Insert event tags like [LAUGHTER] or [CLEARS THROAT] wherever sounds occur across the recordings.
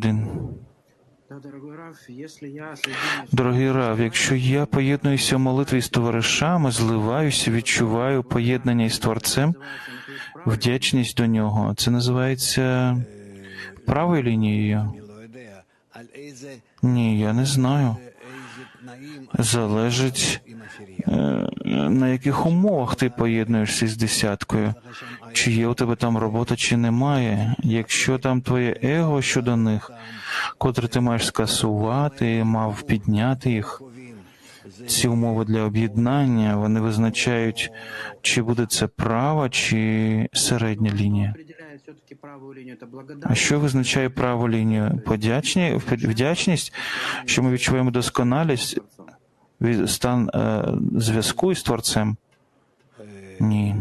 один. Дорогий Рав, якщо я поєднуюся в молитві з товаришами, зливаюся, відчуваю поєднання із Творцем, вдячність до нього, це називається правою лінією. Ні, я не знаю. Залежить е, на яких умовах ти поєднуєшся з десяткою, чи є у тебе там робота, чи немає. Якщо там твоє его щодо них, котре ти маєш скасувати, мав підняти їх. Ці умови для об'єднання вони визначають, чи буде це права, чи середня лінія. А що визначає праву лінію? Подячні, вдячність, що ми відчуваємо досконалість стан е, зв'язку із творцем? Ні.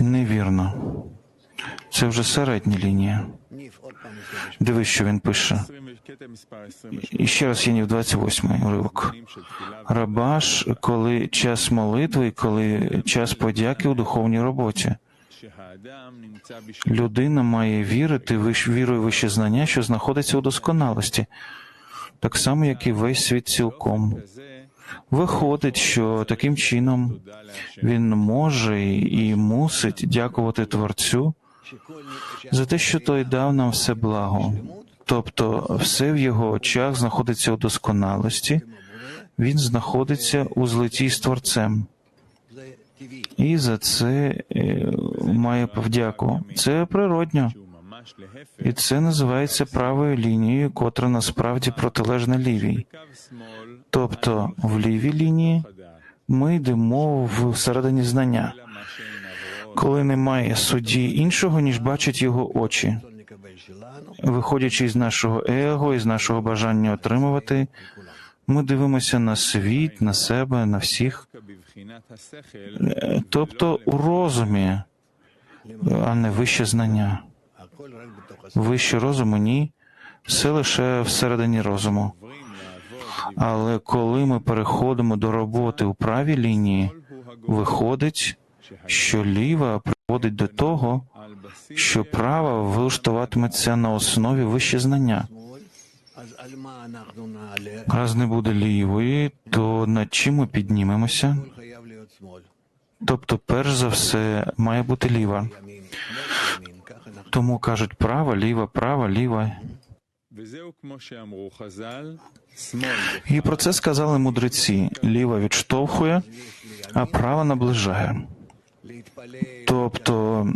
Невірно. Це вже середня лінія. Дивись, що він пише. І ще раз Єнів 28 уривок. Рабаш, коли час молитви, коли час подяки у духовній роботі. Людина має вірити віру вірою вище знання, що знаходиться у досконалості, так само, як і весь світ цілком. Виходить, що таким чином він може і мусить дякувати Творцю за те, що той дав нам все благо, тобто все в його очах знаходиться у досконалості, він знаходиться у злиті з творцем. І за це е, має повдяку. Це природньо. І це називається правою лінією, котра насправді протилежна лівій. Тобто в лівій лінії ми йдемо всередині знання коли немає судді іншого, ніж бачать його очі, виходячи з нашого его, із нашого бажання отримувати, ми дивимося на світ, на себе, на всіх, тобто у розумі, а не вище знання. Вище розуму ні, все лише всередині розуму. Але коли ми переходимо до роботи у правій лінії, виходить, що ліва приводить до того, що права влаштуватиметься на основі вище знання. Раз не буде лівої, то над чим ми піднімемося? Тобто, перш за все, має бути ліва. Тому кажуть права, ліва, права, ліва. І про це сказали мудреці: ліва відштовхує, а права наближає тобто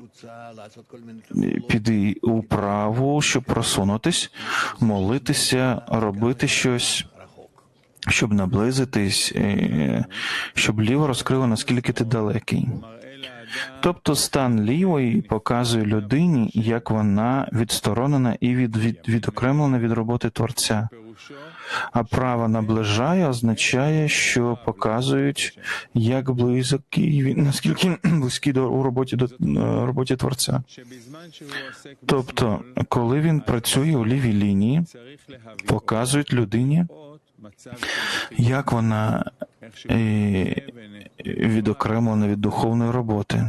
піди управу, щоб просунутись, молитися, робити щось. Щоб наблизитись, е, щоб ліво розкрило, наскільки ти далекий. Тобто стан лівої показує людині, як вона відсторонена і від, від, відокремлена від роботи Творця. А право наближає означає, що показують, як близький він, наскільки [CLEARS THROAT] близькі до у роботі до е, роботі творця. Тобто, коли він працює у лівій лінії, показують людині, як вона е, відокремлена від духовної роботи.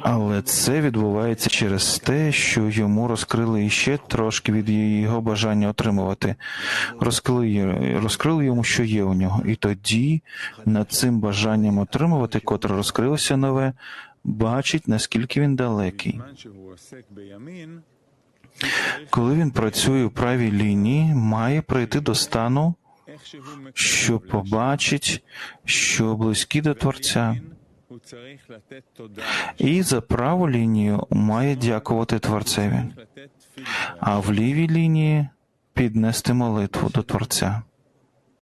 Але це відбувається через те, що йому розкрили іще трошки від його бажання отримувати, розкрили розкрили йому, що є у нього. І тоді над цим бажанням отримувати, котре розкрилося нове, бачить, наскільки він далекий. Коли він працює у правій лінії, має прийти до стану, що побачить, що близькі до Творця. І за праву лінію має дякувати Творцеві, а в лівій лінії піднести молитву до Творця.